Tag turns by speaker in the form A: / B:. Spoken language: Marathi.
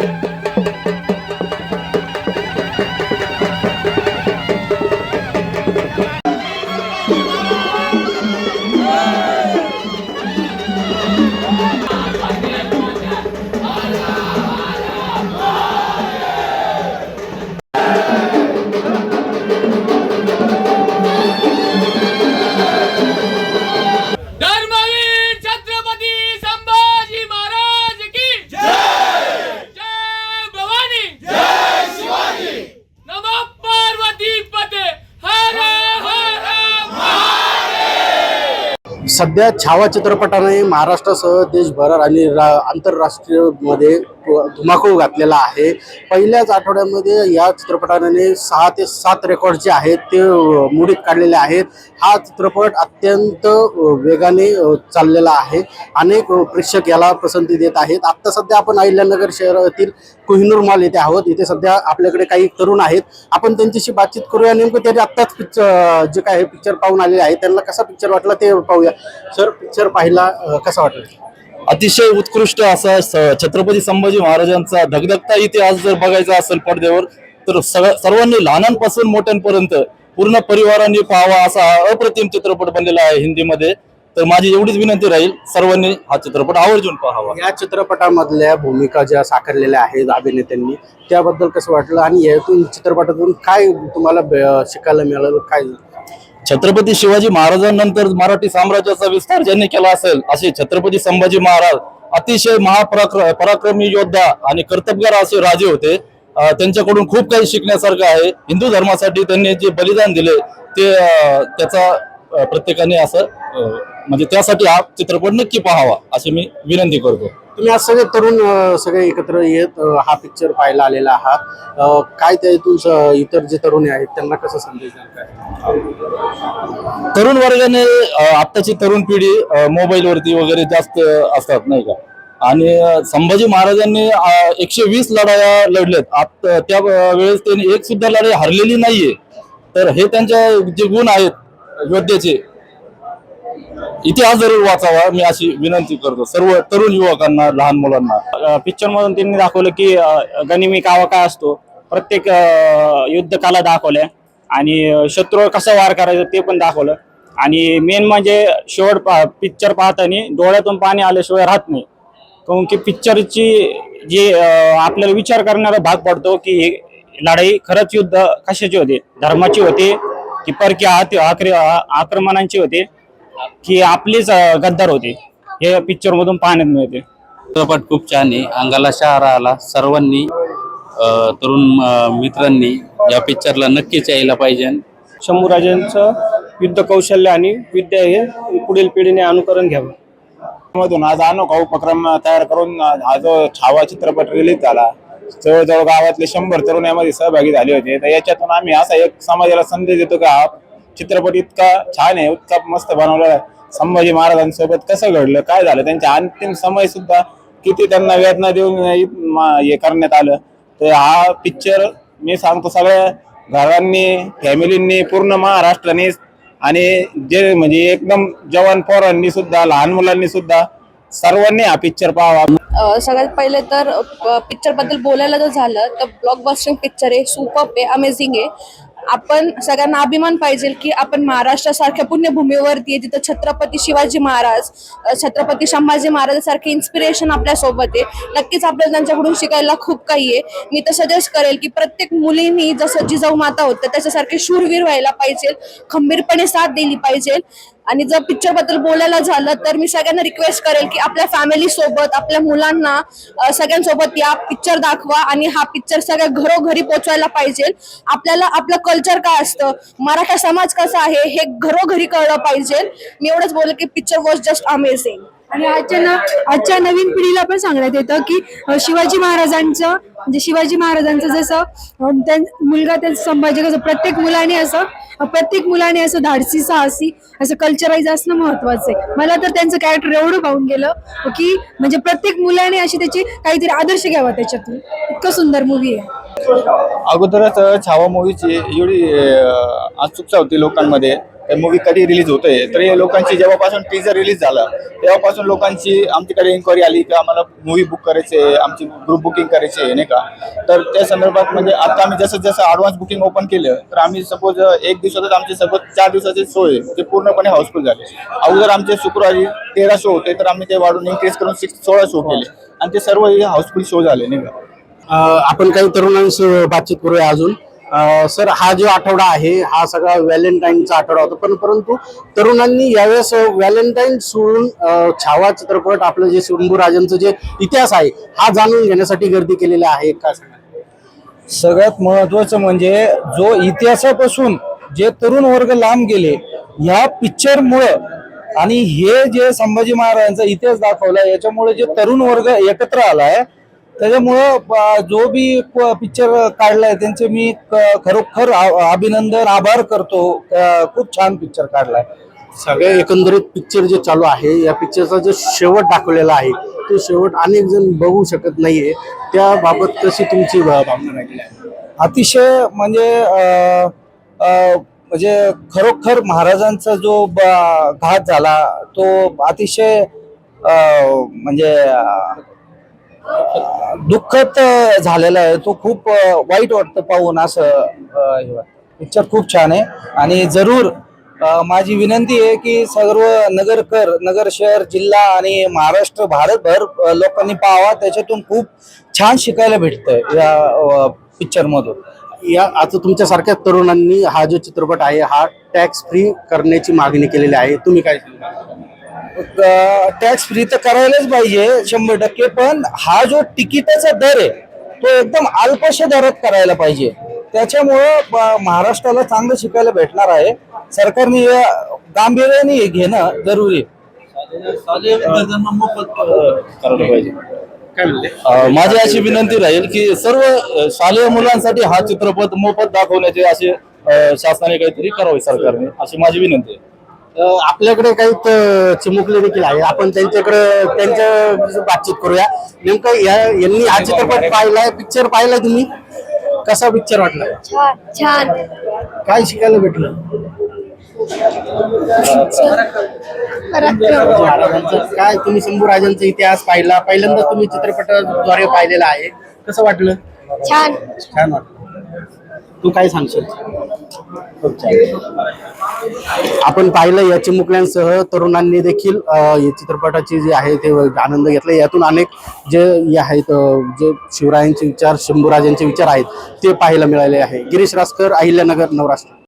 A: thank you.
B: सध्या छावा चित्रपटाने महाराष्ट्रासह देशभर आणि रा आंतरराष्ट्रीयमध्ये धुमाकूळ घातलेला आहे. पहिल्याच आठवड्यामध्ये या चित्रपटाने सहा ते सात रेकॉर्ड जे आहेत ते मुडीत काढलेले आहेत. हा चित्रपट अत्यंत वेगाने चाललेला आहे. अनेक प्रेक्षक याला पसंती देत आहेत. आत्ता सध्या आपण अहिल्यानगर शहरातील कोहिनूर मॉल येथे आहोत. इथे सध्या आपल्याकडे काही तरुण आहेत. आपण त्यांच्याशी बातचीत करूया. नेमकं त्यांनी आत्ताच पिक्चर जे काय पिक्चर पाहून आलेले आहे त्यांना कसा पिक्चर वाटला ते पाहूया. सर पिक्चर पाहिला कसा वाटला?
C: अतिशय उत्कृष्ट असा छत्रपती संभाजी महाराजांचा धगधगता इतिहास जर बघायचा असेल पडद्यावर तर सर्वांनी लहानांपासून मोठ्यांपर्यंत पूर्ण परिवारांनी पाहावा असा हा अप्रतिम चित्रपट बनलेला आहे हिंदीमध्ये. तर माझी एवढीच विनंती राहील सर्वांनी हा चित्रपट आवर्जून पाहावा.
B: या चित्रपटामधल्या भूमिका ज्या साकारलेल्या आहेत अभिनेत्यांनी त्याबद्दल कसं वाटलं? आणि यातून चित्रपटातून काय तुम्हाला शिकायला मिळालं? काय
C: छत्रपती शिवाजी महाराजांनंतर मराठी साम्राज्याचा विस्तार ज्यांनी केला असेल असे छत्रपती संभाजी महाराज अतिशय महापराक्र पराक्रमी योद्धा आणि कर्तबगार असे राजे होते. त्यांच्याकडून खूप काही शिकण्यासारखं आहे. हिंदू धर्मासाठी त्यांनी जे बलिदान दिले ते त्याचा प्रत्येकाने असं म्हणजे त्यासाठी हा चित्रपट नक्की पाहावा अशी मी विनंती करतो.
B: तुम्ही आज सगळे तरुण सगळे एकत्र येत हा पिक्चर पाहायला आलेला आहात. काय त्यातून स- इतर जे तरुण आहेत त्यांना कसं संदेश काय?
C: तरुण वर्गाने आत्ताची तरुण पिढी मोबाईलवरती वगैरे जास्त असतात नाही का? आणि संभाजी महाराजांनी एकशे वीस लढाया लढलेत आत त्या वेळेस त्यांनी एक सुद्धा लढाई हरलेली नाहीये. तर हे त्यांच्या जे गुण आहेत योद्ध्याचे इतिहास जरूर वाचावा मी अशी विनंती करतो. सर्व तरुण युवकांना लहान मुलांना.
D: पिक्चर मधून त्यांनी दाखवलं की गनिमी कावा काय असतो? प्रत्येक युद्ध काला दाखवल्या. आणि शत्रूवर कसं वार करायचं ते पण दाखवलं. आणि मेन म्हणजे शेवट पिक्चर पाहताना डोळ्यातून पाणी आल्याशिवाय राहत नाही. काऊन की पिक्चरची जे आपल्याला विचार करणारा भाग पडतो की हे लढाई खरंच युद्ध कशाची होते? धर्माची होते की परकी आक्रमणांची होते? की आपलीच गद्दार होते. हे पिक्चर मधून पाहण्यात मिळते.
E: चित्रपट खूप छान आहे. अंगाला शहारा आला. सर्वांनी तरुण मित्रांनी या पिक्चरला नक्कीच यायला पाहिजे.
D: शंभूराजांचं युद्ध कौशल्य आणि विद्या हे पुढील पिढीने अनुकरण घ्यावं.
F: मधून आज अनोखा उपक्रम तयार करून हा जो छावा चित्रपट रिलीज झाला जवळजवळ गावातले शंभर तरुण यामध्ये सहभागी झाले होते. तर याच्यातून आम्ही असा एक समाजाला संदेश देतो की हा चित्रपट इतका छान आहे इतका मस्त बनवलेला आहे. संभाजी महाराजांसोबत कसं घडलं काय झालं त्यांच्या अंतिम समय सुद्धा किती त्यांना वेदना देऊन हे करण्यात आलं. तर हा पिक्चर मी सांगतो सगळ्या घरांनी फॅमिलींनी पूर्ण महाराष्ट्राने आणि जे म्हणजे एकदम जवान पोरांनी सुद्धा लहान मुलांनी सुद्धा सर्वांनी हा पिक्चर पाहावा.
G: सगळ्यात पहिले तर पिक्चरबद्दल बोलायला जर झालं तर ब्लॉकबस्टिंग पिक्चर आहे सुपर आहे अमेझिंग आहे. आपण सगळ्यांना अभिमान पाहिजे की आपण महाराष्ट्रासारख्या पुण्यभूमीवरती आहे जिथं छत्रपती शिवाजी महाराज छत्रपती संभाजी महाराजांसारखे इन्स्पिरेशन आपल्यासोबत आहे. नक्कीच आपल्याला त्यांच्याकडून शिकायला खूप काही आहे. मी तर सजेस्ट करेल की प्रत्येक मुलींनी जसं जिजाऊ माता होतं त्याच्यासारखे शूरवीर व्हायला पाहिजे खंबीरपणे साथ दिली पाहिजे. आणि जर पिक्चरबद्दल बोलायला झालं तर मी सगळ्यांना रिक्वेस्ट करेल की आपल्या फॅमिली सोबत आपल्या मुलांना सगळ्यांसोबत या पिक्चर दाखवा आणि हा पिक्चर सगळ्या घरोघरी पोचवायला पाहिजे. आपल्याला आपलं कल्चर काय असतं? मराठा समाज कसा आहे हे घरोघरी कळलं पाहिजे. मी एवढंच बोलले की पिक्चर वॉज जस्ट अमेझिंग
H: आणि आजच्या ना आजच्या नवीन पिढीला पण सांगण्यात येतं की शिवाजी महाराजांचं म्हणजे शिवाजी महाराजांचं जसं मुलगा त्यांचं संभाजी कसं प्रत्येक मुलाने असं प्रत्येक मुलाने असं धाडसी साहसी असं कल्चराईज असणं महत्वाचं आहे. मला तर त्यांचं कॅरेक्टर एवढं पाहून गेलं की म्हणजे प्रत्येक मुलाने अशी त्याची काहीतरी आदर्श घ्यावा त्याच्यातून. इतकं सुंदर मूवी आहे.
F: अगोदरच छावा मूवीची एवढी अं, उत्सुकता होती लोकांमध्ये.
I: मूवी कधी रिलीज होतोय तर हे लोकांची जेव्हापासून टीजर रिलीज झाला तेव्हापासून लोकांची आमच्याकडे इन्क्वायरी आली की आम्हाला मूवी बुक करायची आहे आमची ग्रुप बुकिंग करायची आहे नाही का? तर त्या संदर्भात म्हणजे आता आम्ही जसं जसं ॲडव्हान्स बुकिंग ओपन केलं तर आम्ही सपोज एक दिवसातच आमची सपोज चार दिवसाची सोय आहे, ते पूर्णपणे हाऊसफुल झाले. अगोदर आमचे शुक्रवारी तेरा शो होते तर आम्ही ते वाढून इन्क्रीज करून सिक्स सोळा शो केले. आणि ते सर्व हाऊसफुल शो झाले नाही का?
B: आपण काही तरुणांशी बातचीत करूया अजून. सर हा जो आठवडा आहे हा सगळा व्हॅलेंटाईनचा आठवडा होता. पण परंतु तरुणांनी यावेळेस व्हॅलेंटाईन सोडून छावा चित्रपट आपलं जे शंभू राजांचं जे इतिहास आहे हा जाणून घेण्यासाठी गर्दी केलेली आहे. का
C: सगळ्यात महत्वाचं म्हणजे जो इतिहासापासून जे तरुण वर्ग लांब गेले ह्या पिक्चरमुळं आणि हे जे संभाजी महाराजांचा इतिहास दाखवला याच्यामुळे जे तरुण वर्ग एकत्र आलाय त्याच्यामुळं जो बी पिक्चर काढलाय त्यांचे मी खरोखर अभिनंदन आभार करतो. खूप छान पिक्चर काढलाय.
B: सगळे एकंदरीत पिक्चर जे चालू आहे या पिक्चरचा जो शेवट दाखवलेला आहे तो शेवट अनेक जण बघू शकत नाहीये. त्याबाबत कशी तुमची भावना
C: अतिशय म्हणजे म्हणजे खरोखर महाराजांचा जो घात झाला तो अतिशय म्हणजे दुःखद झालेला आहे. तो खूप वाईट वाटतं पाहून असं पिक्चर खूप छान आहे. आणि जरूर माझी विनंती आहे की सर्व नगरकर नगर शहर जिल्हा आणि महाराष्ट्र भारतभर लोकांनी पाहावा. त्याच्यातून खूप छान शिकायला भेटतं या पिक्चर मधून.
B: या आता तुमच्यासारख्या तरुणांनी हा जो चित्रपट आहे हा टॅक्स फ्री करण्याची मागणी केलेली आहे. तुम्ही काय सांगा
C: टॅक्स फ्री तर करायलाच पाहिजे शंभर टक्के. पण हा जो तिकिटाचा दर आहे तो एकदम अल्पशा दरात करायला पाहिजे. त्याच्यामुळं महाराष्ट्राला चांगलं शिकायला भेटणार आहे. सरकारने गांभीर्याने हे घेणं जरुरी
J: करायला पाहिजे माझी अशी विनंती राहील की सर्व शालेय मुलांसाठी हा चित्रपट मोफत दाखवण्याचे असे शासनाने काहीतरी करावे सरकारने अशी माझी विनंती आहे.
B: आपल्याकडे काही चिमुकले देखील आहे आपण त्यांच्याकडे त्यांच्या बातचीत करूया. नेमकं या यांनी हा चित्रपट पाहिलाय पिक्चर पाहिलाय तुम्ही? कसा पिक्चर वाटला?
E: छान छान.
B: काय शिकायला भेटलं? काय तुम्ही शंभू राजांचा इतिहास पाहिला? पहिल्यांदा तुम्ही चित्रपटाद्वारे पाहिलेला आहे. कसं वाटलं?
E: छान.
B: छान वाटलं. तू काय सांगशील? आपण पाहिलं या चिमुकल्यांसह तरुणांनी देखील या चित्रपटाची जे आहे ते आनंद घेतला. यातून अनेक जे आहेत जे शिवरायांचे विचार शंभूराजांचे विचार आहेत ते पाहायला मिळाले आहे. गिरीश रासकर अहिल्यानगर नवराष्ट्र.